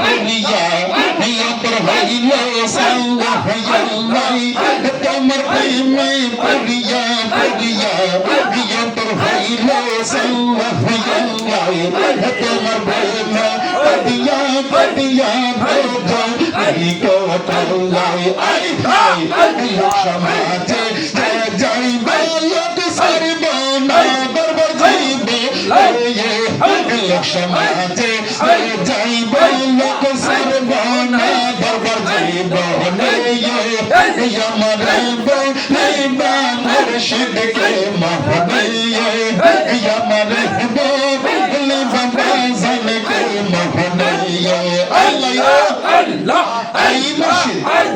দুনিয়া হইয়া তোর হইল সঙ্গ হইল নাই। তোমার প্রেমে পড়িয়া পড়িয়া হইয়া তোর হইল সঙ্গ হইল নাই। তোমার প্রেমে পড়িয়া পড়িয়া ভোজা আমি তো পালাই আই ভাই সমাজে যাই বাইয়া সমাজে যাইব লোক সর্বনা দরবার যাইব আমার রইব মুর্শিদ কে মহনে আমার রইব কে মহনে আল্লাহ আল্লাহ আই মুর্শিদ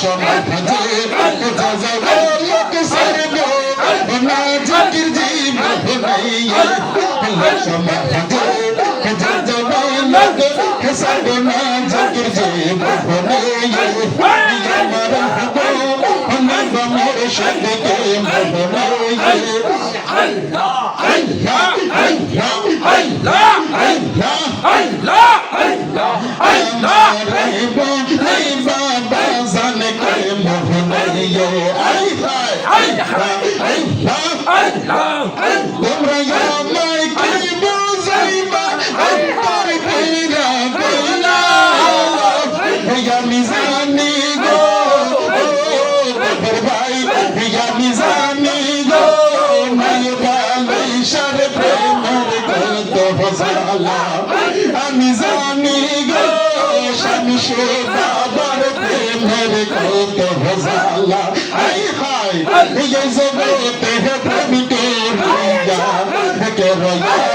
সময় ভাজে যাও লোক সারবে না জাতির জীবন সময় ভাজে যাও লোক সারবে না জাতির জীবন Allah, Allah, Allah, Allah, Allah, Allah, Allah. আমি জানি গো শামশে বাবার প্রেমের কত হজালা আই হাই, এই জগতে প্রেম করিয়া কে রয়া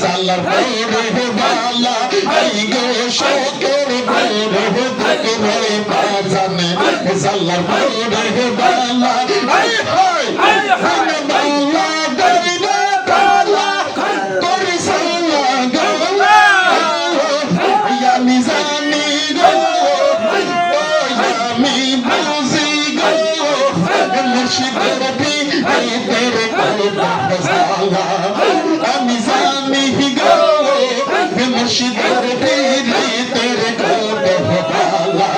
জালার বাইরে বালা আই গো শোকের বাইরে থাকরে বাজানে জালার বাইরে বালা আই হাই হাই বালা গরিবে বালা করি সালা গলা ইয়া মিজানি গো ইয়া মি বুজি গো মুর্শিদের আমি জানি গো মুর্শিদের এই তেরে কলবা